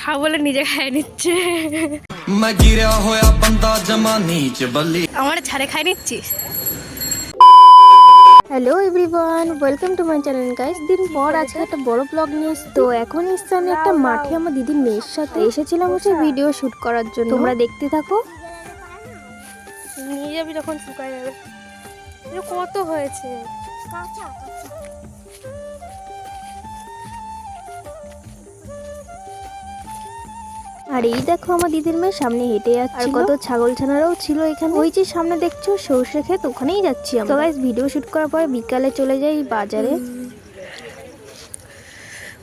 খা বলে নিজে খাই নিচ্ছে ਮੈਂ ਗਿਰਿਆ ਹੋਇਆ ਬੰਦਾ ਜਮਾਨੀ ਚ ਬੱਲੀ আমার ছাড়ে খাই নিচ্ছিস hello everyone welcome to my channel guys দিন পর আজকে একটা বড় ব্লগ নিয়ে এসেছি। তো এখন এসছি আমি একটা মাঠে আমার দিদির মেয়ের সাথে এসেছিলাম হচ্ছে ভিডিও শুট করার জন্য তোমরা দেখতে থাকো নিয়ে যাবি যখন শুকায় যাবে এটা কত হয়েছে আর এই দেখো আমার দিদির মেয়ে সামনে হেঁটে যাচ্ছে আর কত ছাগল ছানারাও ছিল এখানে। ওই যে সামনে দেখছ সর্ষে ক্ষেত ওখানেই যাচ্ছি আমরা। তো গাইস ভিডিও শুট করার পর বিকালে চলে যাই বাজারে।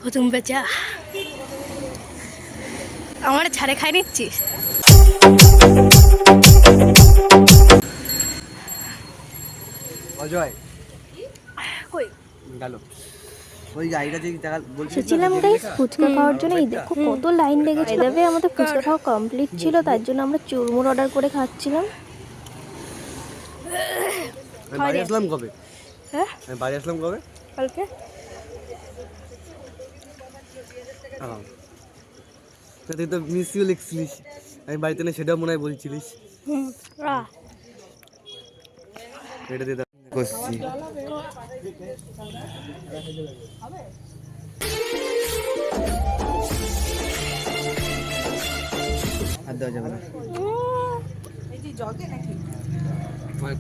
ও তুমি বেচা। আমার ছাড়ে খাই নিচ্ছিস? অজয়। কই? গেল। ওই গাড়িটা যে দেখা এসেছিলাম গাইস ফুচকা খাওয়ার জন্য। এই দেখো কত লাইন লেগেছে এভাবে আমাদের ফুচকা খাওয়া কমপ্লিট ছিল তার জন্য আমরা চুরমুর অর্ডার করে খাচ্ছিলাম। বাড়ি আসলাম কবে? হ্যাঁ? বাড়ি আসলাম কবে? কালকে। তুই তো মিস ইউ লিখছিলিস। আমি বাড়িতে না সেটাও মনে হয় বলছিলিস। এটা দিয়ে দাও। হাত দেওয়া যাবে না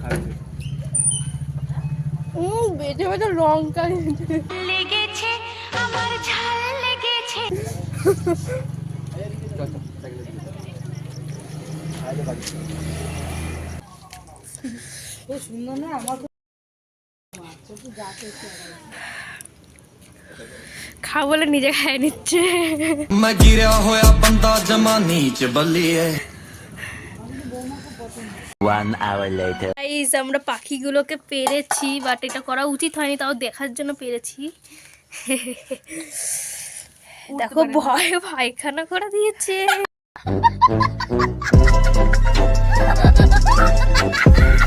আমার। হুম বেজে বেজে লঙ্কা লেগেছে আমার ঝাল লেগেছে দাও। আরে বাড়ি। খা বলে নিজে খায় নিচ্ছে। मैं गिरा होया बंदा जमा नीच আমরা পাখিগুলোকে পেরেছি বাট এটা করা উচিত হয়নি তাও দেখার জন্য পেরেছি। দেখো ভয় পায়খানা করে দিয়েছে।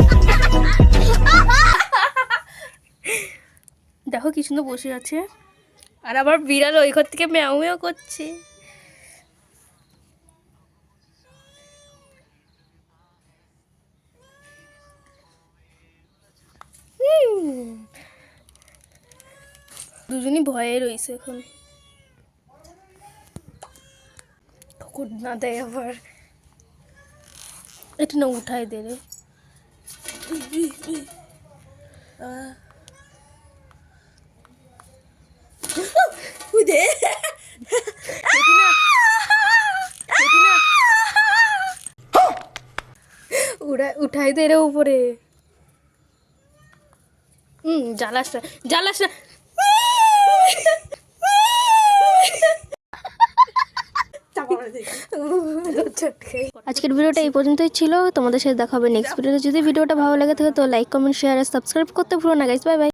কি সুন্দর বসে আছে। আর আবার বিড়াল ওই ঘর থেকে ম্যাও ম্যাও করছে। দুজনই ভয়ে রয়েছে এখন। না দেয় আবার। এটা না উঠায় দে রে। আহ। উই দে। এটি না। এটি না। উড়া- উঠাই দে রে উপরে হুম জ্বালাস না জ্বালাস না আজকের ভিডিওটা এই পর্যন্তই ছিল তোমাদের সাথে দেখা হবে নেক্সট ভিডিওতে যদি ভিডিওটা ভালো লাগে থাকে তো লাইক কমেন্ট শেয়ার আর সাবস্ক্রাইব করতে ভুলো না গাইস বাই বাই